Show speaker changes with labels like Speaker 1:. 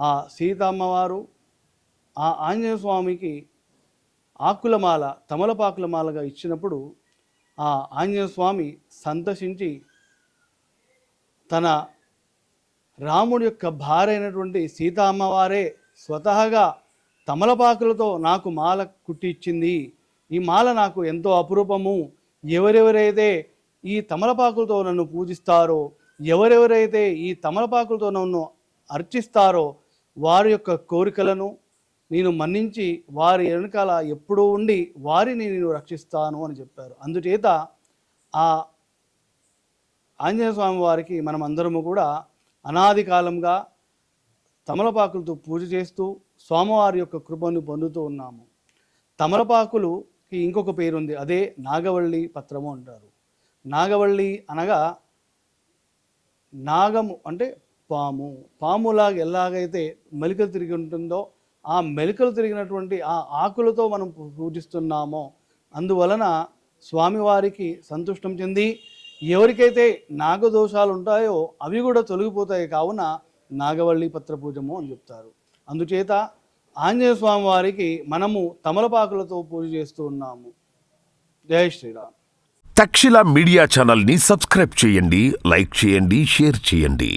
Speaker 1: ఆ సీతమ్మవారు ఆ ఆంజనేయ స్వామికి ఆకులమాల తమలపాకుల మాలగా ఇచ్చినప్పుడు ఆ ఆంజనేయ స్వామి సంతోషించి తన రాముడి యొక్క భార్య అయినటువంటి సీతా అమ్మవారే తమలపాకులతో నాకు మాల కుట్టి ఇచ్చింది ఈ మాల నాకు ఎంతో అపురూపము. ఎవరెవరైతే ఈ తమలపాకులతో నన్ను పూజిస్తారో ఎవరెవరైతే ఈ తమలపాకులతో నన్ను అర్చిస్తారో వారి యొక్క కోరికలను నేను మన్నించి వారి వెనకాల ఎప్పుడూ ఉండి వారిని నేను రక్షిస్తాను అని చెప్పారు. అందుచేత ఆ ఆంజనేయ స్వామి వారికి మనం అందరము కూడా అనాది కాలంగా తమలపాకులతో పూజ చేస్తూ స్వామివారి యొక్క కృపను పొందుతూ ఉన్నాము. తమలపాకులుకి ఇంకొక పేరు ఉంది అదే నాగవల్లి పత్రము అంటారు. నాగవల్లి అనగా నాగము అంటే పాము. పాములాగా ఎలాగైతే మెలికలు తిరిగి ఉంటుందో ఆ మెలికలు తిరిగినటువంటి ఆ ఆకులతో మనం పూజిస్తున్నామో అందువలన స్వామివారికి సంతుష్టం చెంది ఎవరికైతే నాగదోషాలు ఉంటాయో అవి కూడా తొలగిపోతాయి కావున నాగవల్లి పత్ర పూజము అని చెప్తారు. అందుచేత ఆంజనేయ స్వామి వారికి మనము తమలపాకులతో పూజ చేస్తూ ఉన్నాము. జై శ్రీరామ్.
Speaker 2: తక్షిల మీడియా ఛానల్ని సబ్స్క్రైబ్ చేయండి లైక్ చేయండి షేర్ చేయండి.